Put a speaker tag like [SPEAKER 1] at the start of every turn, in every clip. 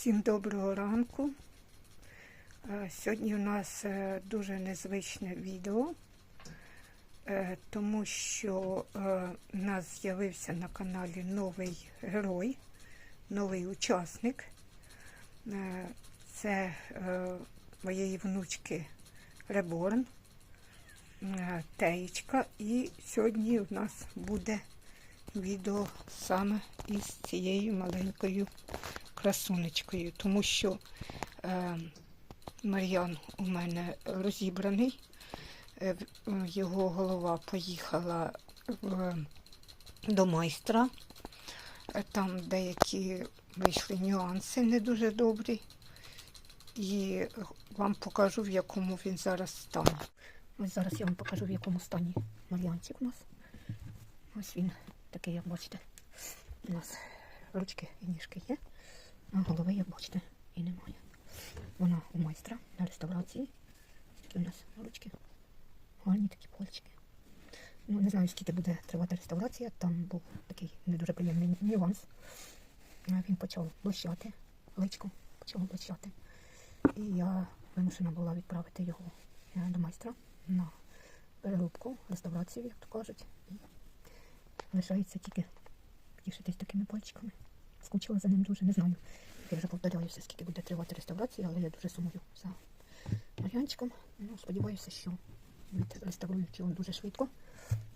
[SPEAKER 1] Всім доброго ранку. Е, Сьогодні у нас е, дуже незвичне відео, е, тому що у нас з'явився на каналі новий герой, новий учасник. Це моєї внучки Реборн, Теєчка. І сьогодні у нас буде відео саме із цією маленькою красунечкою, тому що е, Мар'ян у мене розібраний, е, його голова поїхала в, до майстра. Е, Там деякі вийшли нюанси не дуже добрі. І вам покажу, в якому він зараз стані.
[SPEAKER 2] Ось зараз я вам покажу, в якому стані Мар'янчик у нас. Ось він такий, як бачите. У нас ручки і ніжки є, а голови, як бачите, і немає. Вона у майстра на реставрації. Такі у нас ручки. Гарні такі пальчики. Ну, не знаю, скільки буде тривати реставрація. Там був такий не дуже приємний нюанс. Він почав блищати, личко почало блищати. І я вимушена була відправити його до майстра на переробку, реставрацію, як то кажуть. І лишається тільки тішитись такими пальчиками. Скучила за ним дуже, не знаю. Я вже повторяюся, скільки буде тривати реставрація, але я дуже сумую за Мар'янчиком. Ну, сподіваюся, що реставрують його дуже швидко.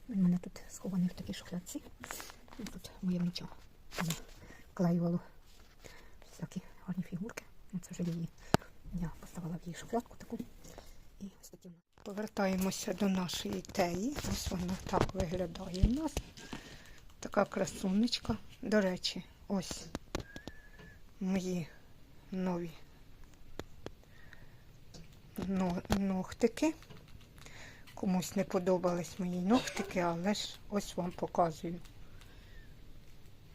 [SPEAKER 2] Він мене тут схований в такій шухлядці. Тут моє внуча клеювало всякі гарні фігурки. Ну, Це вже її. Я поставила в її шухлядку таку. І ось такі.
[SPEAKER 1] Повертаємося до нашої теї. Ось вона так виглядає у нас. Така красунечка. До речі, ось мої нові но- ногтики. Комусь не подобались мої ногтики, але ж ось вам показую.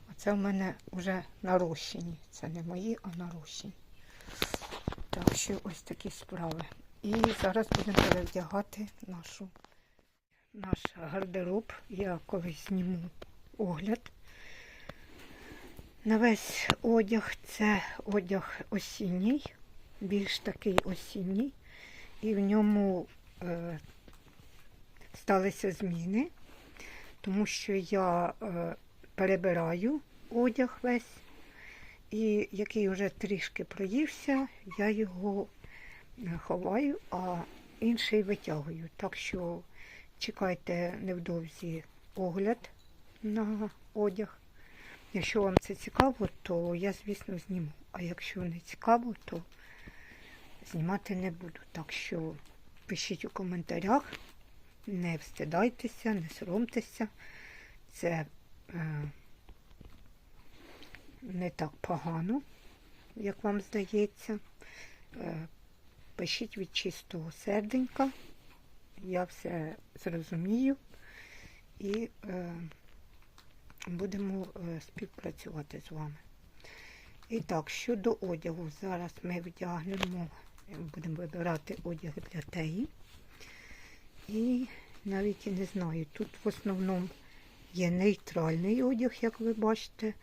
[SPEAKER 1] А це в мене вже нарощені. Це не мої, а нарощені. Так що ось такі справи. І зараз будемо перевдягати нашу, наш гардероб. Я колись зніму огляд. На весь одяг це одяг осінній, більш такий осінній. І в ньому е, сталися зміни, тому що я е, перебираю одяг весь. І який вже трішки проївся, я його е, ховаю, а інший витягую. Так що чекайте невдовзі огляд на одяг. Якщо вам це цікаво, то я, звісно, зніму. А якщо не цікаво, то знімати не буду. Так що пишіть у коментарях, не встидайтеся, не соромтеся. Це е, не так погано, як вам здається. Е, Пишіть від чистого серденька. Я все зрозумію і е, будемо е, співпрацювати з вами. І так, щодо одягу, зараз ми вдягнемо, будемо вибирати одяг для теї. І навіть і не знаю, тут в основному є нейтральний одяг, як ви бачите.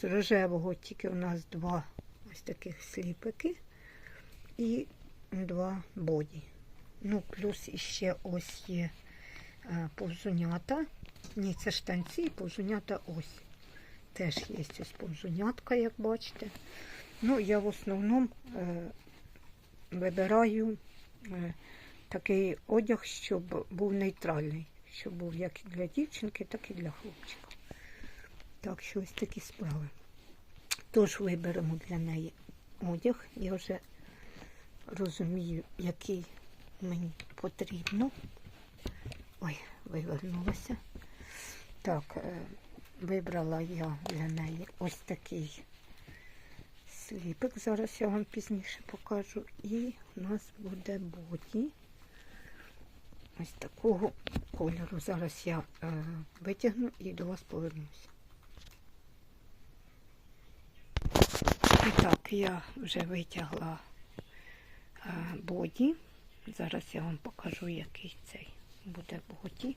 [SPEAKER 1] З рожевого тільки у нас два ось таких сліпики і два боді. Ну, плюс іще ось є е, повзунята. Ні, це штанці, і повзунята ось. Теж є ось повзунятка, як бачите. Ну, я в основному е, вибираю е, такий одяг, щоб був нейтральний, щоб був як для дівчинки, так і для хлопчика. Так що ось такі справи. Тож виберемо для неї одяг. Я вже розумію, який мені потрібно. Ой, вивернулася. Так, е, вибрала я для неї ось такий сліпик. Зараз я вам пізніше покажу. І у нас буде боді. Ось такого кольору. Зараз я е, витягну і до вас повернуся. І так, я вже витягла е, боді. Зараз я вам покажу, який цей буде боді.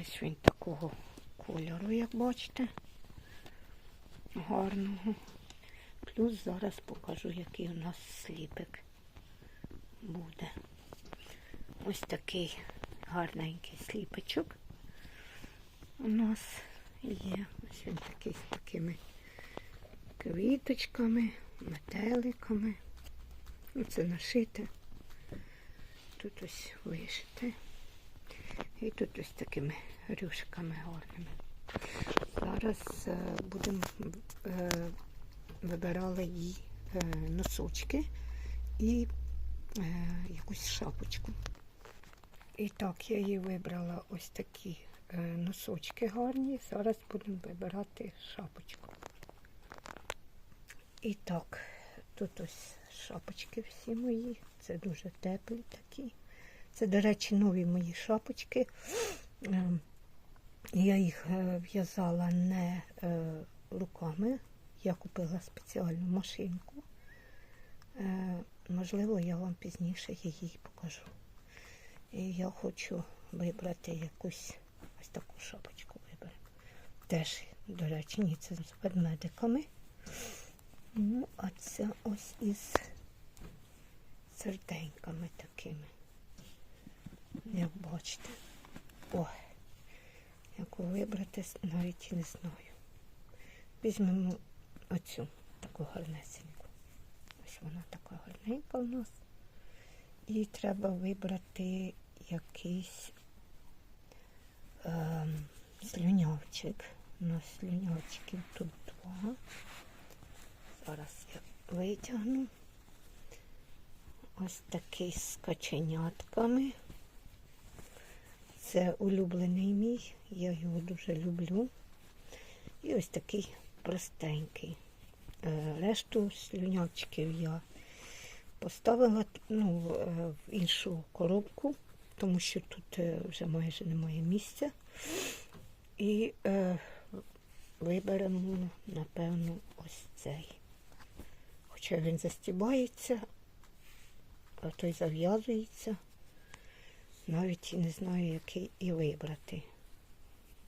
[SPEAKER 1] Ось він такого кольору, як бачите. Гарного. плюс зараз покажу, який у нас сліпик буде. Ось такий гарненький сліпичок у нас є. Ось він такий з такими квіточками, метеликами. Ну, це нашите. Тут ось вишите. І тут ось такими рюшками гарними. Зараз е, будемо е, вибирали їй е, носочки і якусь шапочку. І так, я їй вибрала ось такі носочки гарні. Зараз будемо вибирати шапочку. І так, тут ось шапочки всі мої. Це дуже теплі такі. Це, до речі, нові мої шапочки. Ем, Я їх е, в'язала не е, руками. Я купила спеціальну машинку. Е, Можливо, я вам пізніше її покажу. І я хочу вибрати якусь ось таку шапочку виберу. Теж, до речі, ні, це з ведмедиками. Ну, а це ось із серденьками такими. Як бачите. Ой, яку вибрати, навіть і не знаю. Візьмемо оцю таку гарнесеньку. Ось вона така гарненька у нас. І треба вибрати якийсь ем, слюнявчик. У нас слюнявчиків тут два. Зараз я витягну. Ось такий з каченятками. Це улюблений мій, я його дуже люблю. І ось такий простенький. Е, Решту слюнявчиків я поставила ну, е, в іншу коробку, тому що тут е, вже майже немає місця. І е, виберемо, напевно, ось цей. Хоча він застібається, а той зав'язується. Навіть не знаю, який і вибрати.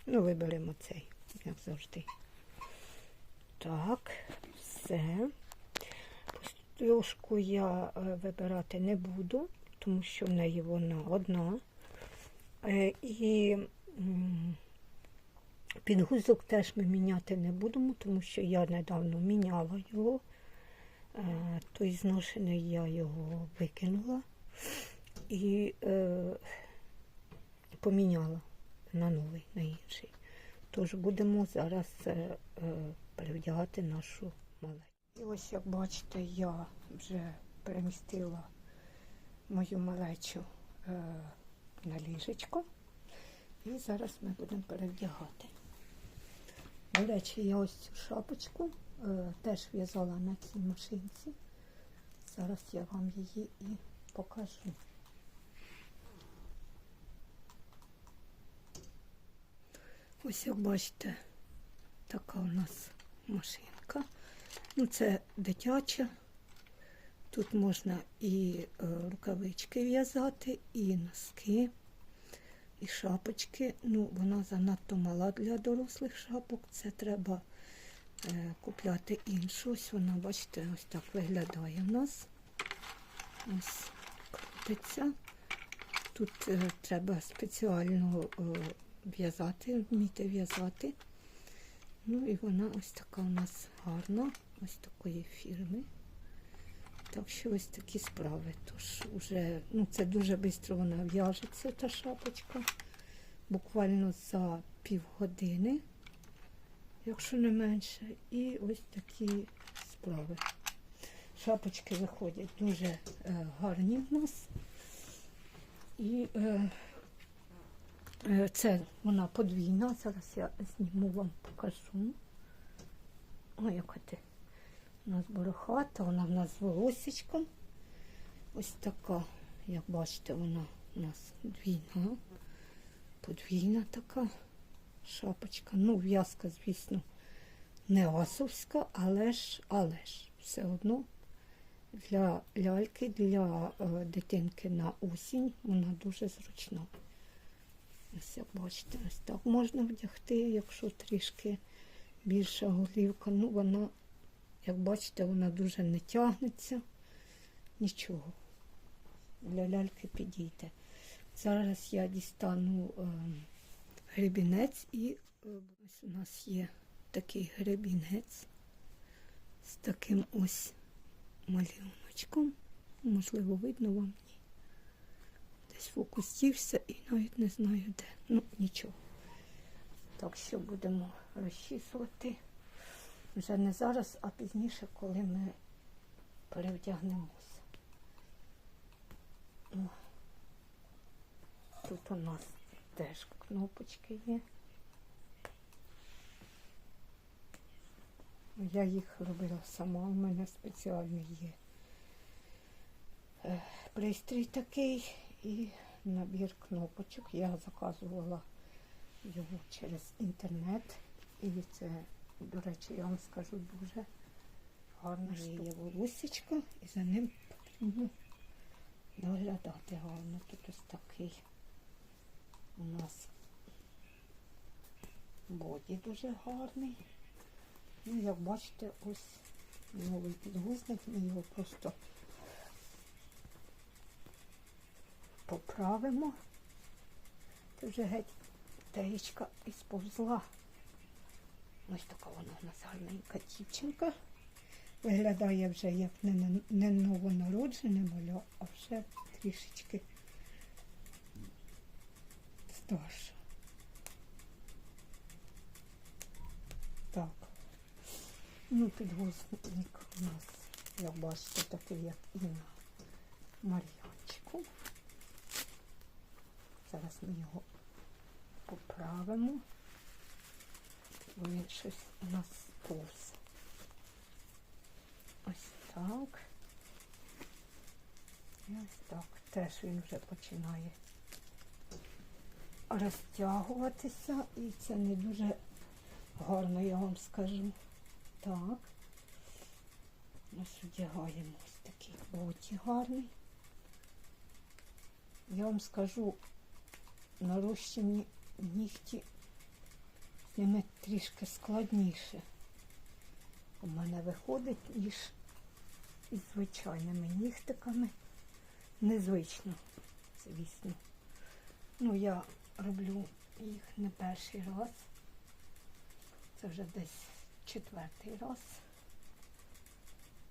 [SPEAKER 1] Ну, виберемо цей, як завжди. Так, все. Пустошку я е, вибирати не буду, тому що в неї вона одна. Е, І підгузок теж ми міняти не будемо, тому що я недавно міняла його. Е, Той зношений я його викинула і е, поміняла на новий, на інший. Тож будемо зараз е, е, перевдягати нашу малечу. І ось як бачите, я вже перемістила мою малечу е, на ліжечко. І зараз ми будемо перевдягати. До речі, я ось цю шапочку е, теж в'язала на цій машинці. Зараз я вам її і покажу. Ось як бачите, така у нас машинка. Ну, це дитяча. Тут можна і е, рукавички в'язати, і носки, і шапочки. Ну, вона занадто мала для дорослих шапок. Це треба е, купляти іншу. Ось вона, бачите, ось так виглядає в нас. Ось крутиться. Тут е, треба спеціально е, в'язати, вміти в'язати. Ну і вона ось така у нас гарна, ось такої фірми. Так що ось такі справи. Тож уже, ну це дуже швидко вона в'яжеться, та шапочка. Буквально за півгодини, якщо не менше. І ось такі справи. Шапочки виходять дуже е, гарні в нас. І е, це вона подвійна. Зараз я зніму вам покажу. Ой, яка ти. У нас борохата, вона в нас з волосечком. Ось така, як бачите, вона у нас двійна, подвійна така шапочка. Ну, в'язка, звісно, не асовська, але ж, але ж, все одно для ляльки, для е, дитинки на осінь вона дуже зручна. Ось як бачите, ось так можна вдягти, якщо трішки більша голівка. Ну, вона, Як бачите, вона дуже не тягнеться. Нічого. Для ляльки підійде. Зараз я дістану е, гребінець і е, ось у нас є такий гребінець з таким ось малюночком. Можливо, видно вам в і навіть не знаю де. Ну, нічого. Так що будемо розчісувати вже не зараз, а пізніше, коли ми перевдягнемося. О, Тут у нас теж кнопочки є. Я їх робила сама, у мене спеціальний є е, пристрій такий і набір кнопочок. Я заказувала його через інтернет. І це, до речі, я вам скажу дуже гарна штука. Є і за ним потрібно доглядати гарно. Тут ось такий у нас боді дуже гарний. Ну, як бачите, ось новий підгузник, ми його просто поправимо. Це вже геть таєчка і сповзла. Ось така вона у нас гарненька дівчинка. Виглядає вже як не, не новонароджене маля, а вже трішечки старша. Так. Ну, підгузник у нас, як бачите, такий, як і на Мар'янчику. Зараз ми його поправимо, бо він щось у нас сповз. Ось так. І ось так. Теж він вже починає розтягуватися, і це не дуже гарно, я вам скажу. Так. Ось одягаємо ось такий боті гарний. Я вам скажу, нарощені нігті ними трішки складніше. У мене виходить, ніж із звичайними нігтиками. Незвично, звісно. Ну, я роблю їх не перший раз. Це вже десь четвертий раз.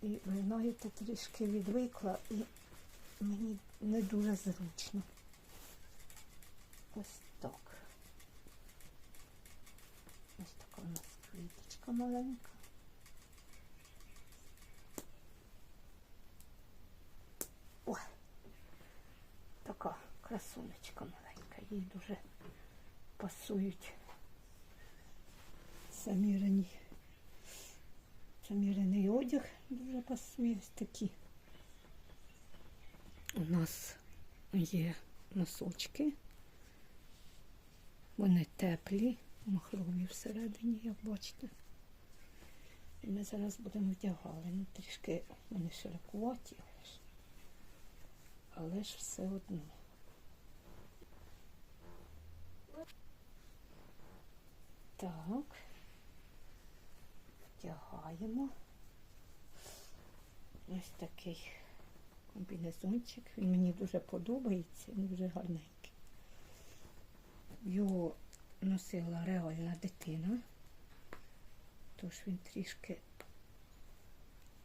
[SPEAKER 1] І ви знаєте, трішки відвикла і мені не дуже зручно. Ось так. Ось така у нас квіточка маленька. Ой, така красунечка маленька. Їй дуже пасують самірений, самірений одяг дуже пасує ось такі. У нас є носочки. Вони теплі, махрові всередині, як бачите. І ми зараз будемо вдягали. Ну, трішки вони широкуваті, але ж, але ж все одно. Так. Вдягаємо. Ось такий комбінезончик. Він мені дуже подобається, він дуже гарненький. Його носила реальна дитина, тож він трішки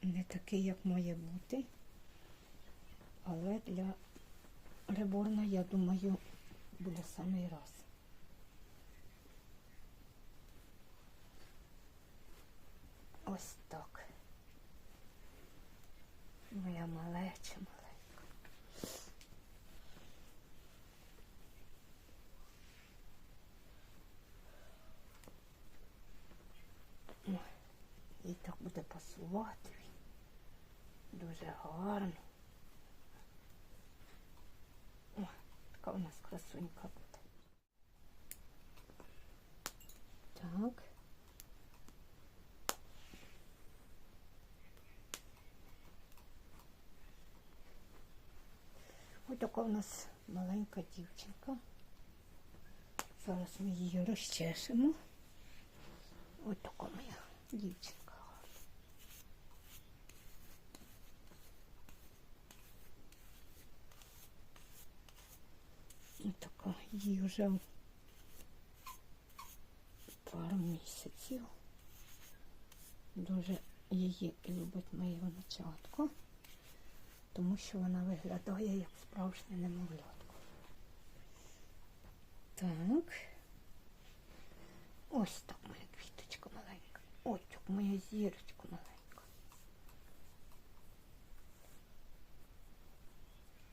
[SPEAKER 1] не такий, як має бути. Але для реборна, я думаю, буде самий раз. Ось так. Моя малеча маленька. Ой, І він. Дуже гарно. Ой, така у нас красунька буде. Так. Ось така у нас маленька дівчинка. Зараз ми її розчешемо. Ось така моя дівчинка. Їй вже пару місяців. Дуже її любить моє внучатко, тому що вона виглядає як справжнє немовлятко. Так. Ось так моя квіточка маленька. Ой, так моя зірочка маленька.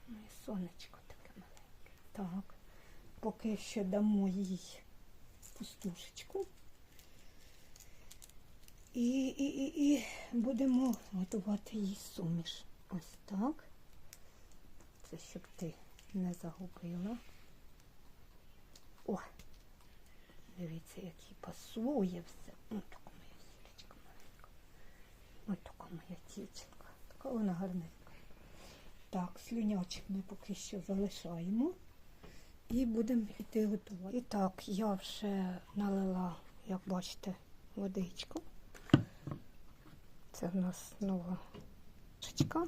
[SPEAKER 1] Моє сонечко. Так. Поки що дамо їй пустушечку. І, і, і, і будемо готувати їй суміш. Ось так. Це щоб ти не загубила. О, дивіться, який пасує все. Ось така моя сірочка маленька. Ось така моя дівчинка. Така вона гарненька. Так, слюнячок ми поки що залишаємо. І будемо йти готувати. І так, я вже налила, як бачите, водичку. Це в нас нова чечка.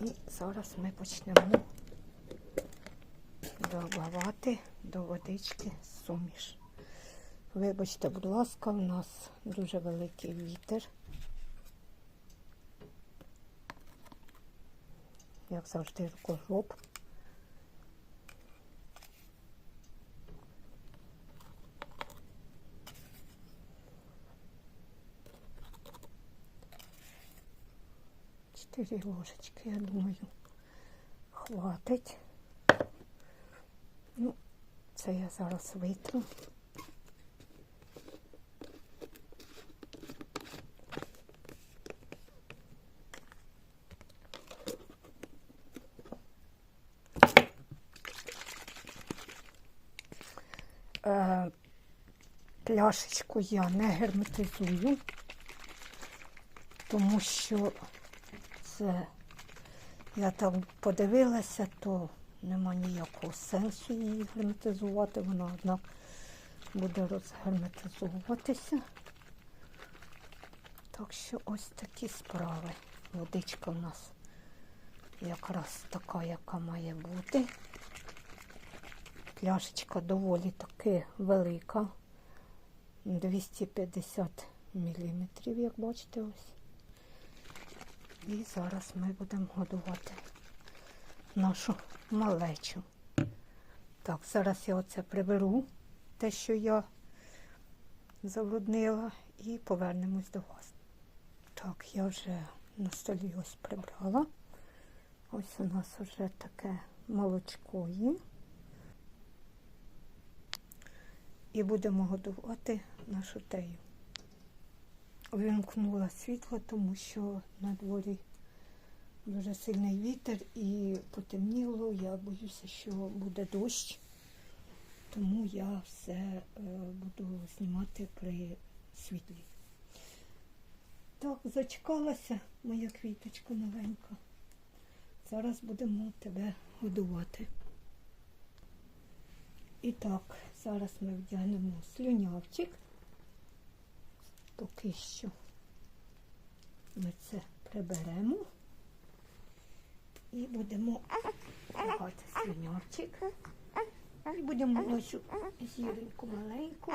[SPEAKER 1] І зараз ми почнемо додавати до водички суміш. Вибачте, будь ласка, у нас дуже великий вітер. Як завжди, рукожоп. Чотири ложечки, я думаю, хватить. Ну, це я зараз витру. Е, Пляшечку я не герметизую, тому що це я там подивилася, то нема ніякого сенсу її герметизувати. Вона однак буде розгерметизовуватися. Так що ось такі справи. Водичка у нас якраз така, яка має бути. Пляшечка доволі таки велика. 250 мм, як бачите, ось. І зараз ми будемо годувати нашу малечу. Так, зараз я оце приберу, те, що я забруднила, і повернемось до вас. Так, я вже на столі ось прибрала. Ось у нас вже таке молочко є. І будемо годувати нашу тею. Вимкнула світло, тому що на дворі дуже сильний вітер і потемніло. Я боюся, що буде дощ, тому я все е, буду знімати при світлі. Так, зачекалася моя квіточка маленька. Зараз будемо тебе годувати. І так, зараз ми вдягнемо слюнявчик. Поки що ми це приберемо і будемо вдягати слюнявчик. І будемо нашу зіроньку маленьку.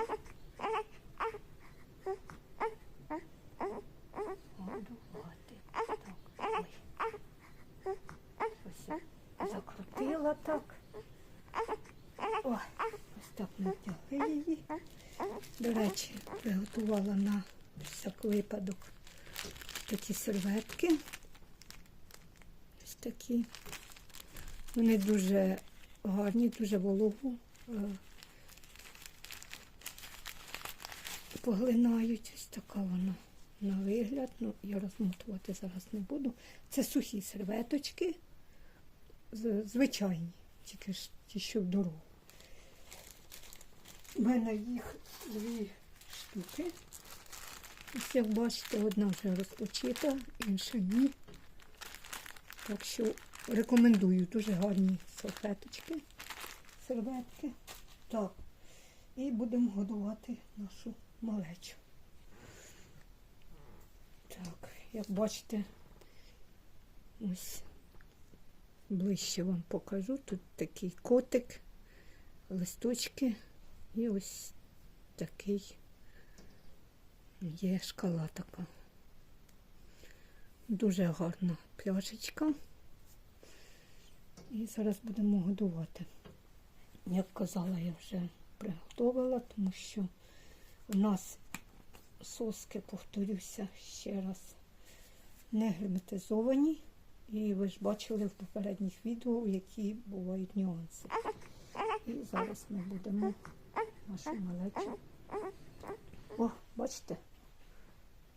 [SPEAKER 1] Годувати. Так. Ось закрутила так. О, так ми вдягли її. До речі, приготувала на всяк випадок такі серветки. Ось такі. Вони дуже гарні, дуже вологу е, поглинають. Ось така вона на вигляд. Ну, я розмотувати зараз не буду. Це сухі серветочки, звичайні, тільки ж ті, що в дорогу. У мене їх дві штуки. Ось як бачите, одна вже розпочита, інша ні. Так що рекомендую дуже гарні салфеточки, серветки. Так. І будемо годувати нашу малечу. Так, як бачите, ось ближче вам покажу. Тут такий котик
[SPEAKER 2] листочки і ось такий є шкала така. Дуже гарна пляшечка. І зараз будемо годувати. Як казала, я вже приготувала, тому що у нас соски, повторюся ще раз, не герметизовані. І ви ж бачили в попередніх відео, які бувають нюанси. І зараз ми будемо нашу малечу. О, бачите?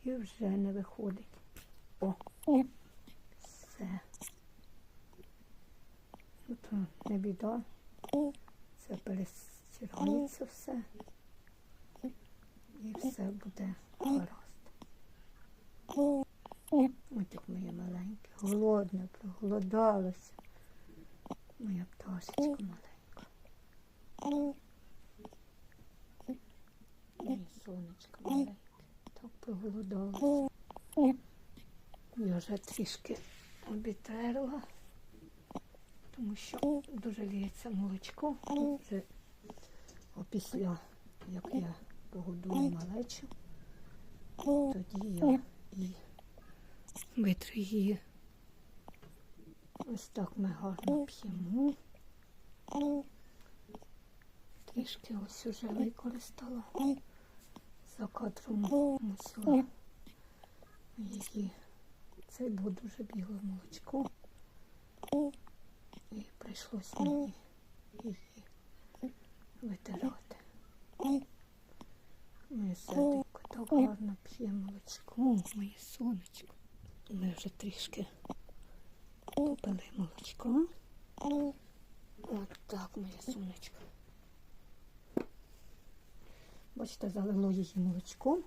[SPEAKER 2] І вже не виходить. О, все. Ну то не біда. Це перестирається все. І все буде гаразд. Ось так моє маленьке. Голодне, проголодалося. Моя пташечка маленька. Моє сонечко маленьке. Так проголодалося. Я вже трішки обітерла, тому що дуже ліється молочко. Вже опісля, як я погодую малечу, тоді я і витру її. Ось так ми гарно п'ємо. Трішки ось уже використала. За кадром мусила її. Це було дуже біле молочко. І прийшлось мені її витирати. Моє серденько так гарно п'є молочко. Моє сонечко. Ми вже трішки попили молочко. От так, моє сонечко. Бачите, залило її молочком.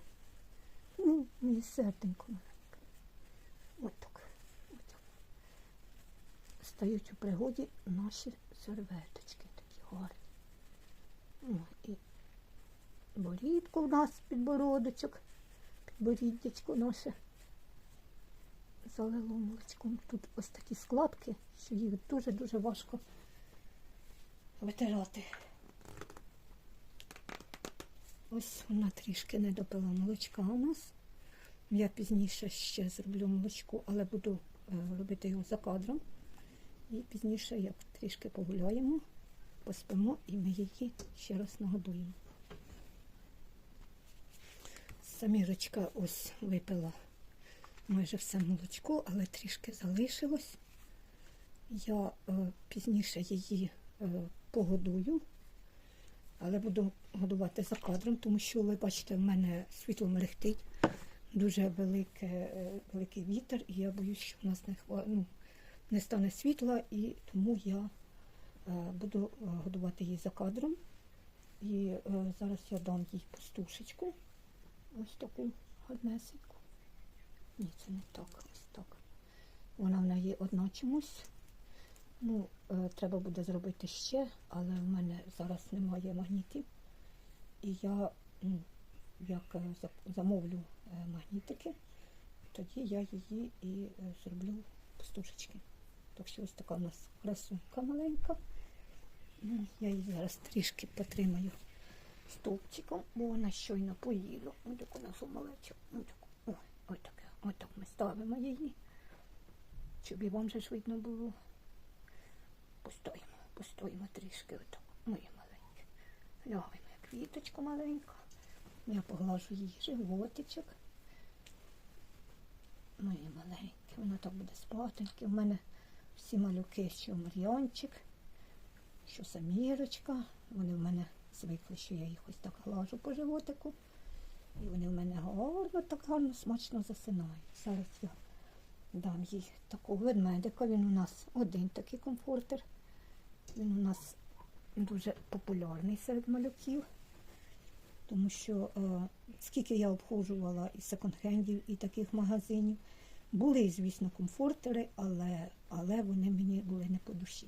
[SPEAKER 2] Ну, моє серденько маленьке. От так. От так. Стають у пригоді наші серветочки такі гарні. О, і борідку в нас підбородочок, підборіддячко наше залило молочком. Тут ось такі складки, що їх дуже-дуже важко витирати. Ось вона трішки не допила молочка у нас. Я пізніше ще зроблю молочко, але буду е, робити його за кадром. І пізніше, як трішки погуляємо, поспимо і ми її ще раз нагодуємо. Самірочка ось випила майже все молочко, але трішки залишилось. Я е, пізніше її е, погодую, але буду годувати за кадром, тому що ви бачите, в мене світло мерехтить, дуже велике, е, великий вітер, і я боюсь, що в нас не, ну, не стане світла, і тому я е, буду е, годувати її за кадром. І зараз я дам їй пустушечку. Ось таку гарнесеньку. Ні, це не так, ось так. Вона в неї одна чомусь. Ну, е, треба буде зробити ще, але в мене зараз немає магнітів. І я, як е, замовлю е, магнітики, тоді я її і зроблю пустушечки. Так що ось така у нас красунька маленька. Ну, Я її зараз трішки потримаю стовпчиком, бо вона щойно поїла. Ось таку нашу малечу. Ось так ми ставимо її. Щоб і вам же видно було. Постоїмо, постоїмо трішки отак. Моє маленьке. Лягай, моя квіточка маленька. Я поглажу її животичок. Моє маленьке. Вона так буде спатеньки. У мене всі малюки, що Мар'янчик, що Самірочка. Вони в мене звикли, що я їх ось так глажу по животику. І вони в мене гарно, так гарно, смачно засинають. Зараз я дам їй такого ведмедика. Він у нас один такий комфортер. Він у нас дуже популярний серед малюків. Тому що е, скільки я обходжувала і секонд-хендів, і таких магазинів, були, звісно, комфортери, але, але вони мені були не по душі.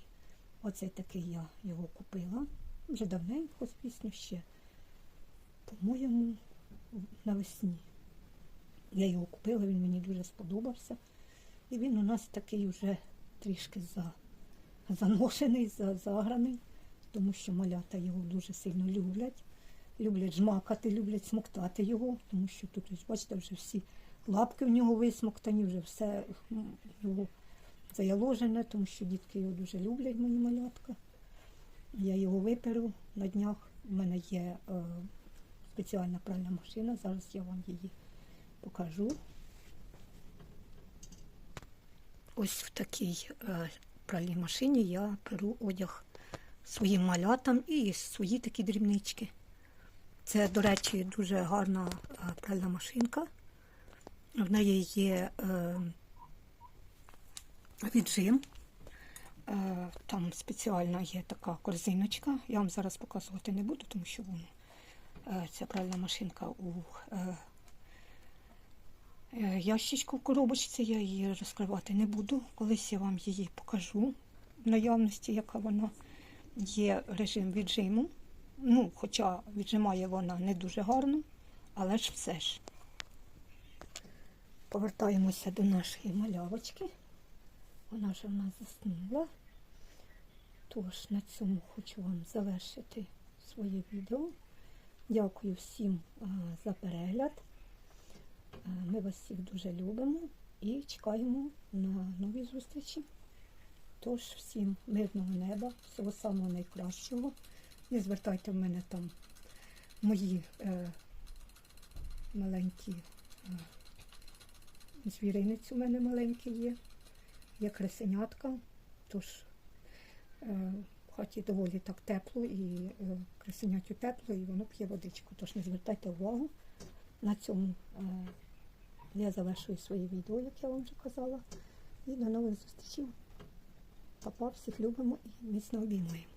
[SPEAKER 2] Оцей такий я його купила. Вже давненько, звісно, ще, по-моєму, навесні. Я його купила, він мені дуже сподобався. І він у нас такий вже трішки за, заношений, за, заграний. тому що малята його дуже сильно люблять. Люблять жмакати, люблять смоктати його, тому що тут, ось, бачите, вже всі лапки в нього висмоктані, вже все його заяложене, тому що дітки його дуже люблять, мої малятка. Я його виперу на днях. У мене є е, спеціальна пральна машина. Зараз я вам її покажу. Ось в такій е, пральній машині я перу одяг своїм малятам і свої такі дрібнички. Це, до речі, дуже гарна е, пральна машинка. В неї є е, віджим. Е, Там спеціальна є така корзиночка. Я вам зараз показувати не буду, тому що воно, е, ця пральна машинка у е, ящичку в коробочці. Я її розкривати не буду. Колись я вам її покажу в наявності, яка вона є режим віджиму. Ну, хоча віджимає вона не дуже гарно, але ж все ж. Повертаємося до нашої малявочки. Вона вже в нас заснула. Тож на цьому хочу вам завершити своє відео. Дякую всім за перегляд. А, Ми вас всіх дуже любимо і чекаємо на нові зустрічі. Тож всім мирного неба, всього самого найкращого. Не звертайте в мене там мої е, маленькі е, звіринець у мене маленький є. Є кресенятка, тож е, в хаті доволі так тепло і е, кресенятю тепло, і воно п'є водичку. Тож не звертайте увагу. На цьому е, я завершую своє відео, як я вам вже казала. І до нових зустрічей. Папа, всіх любимо і міцно обіймаємо.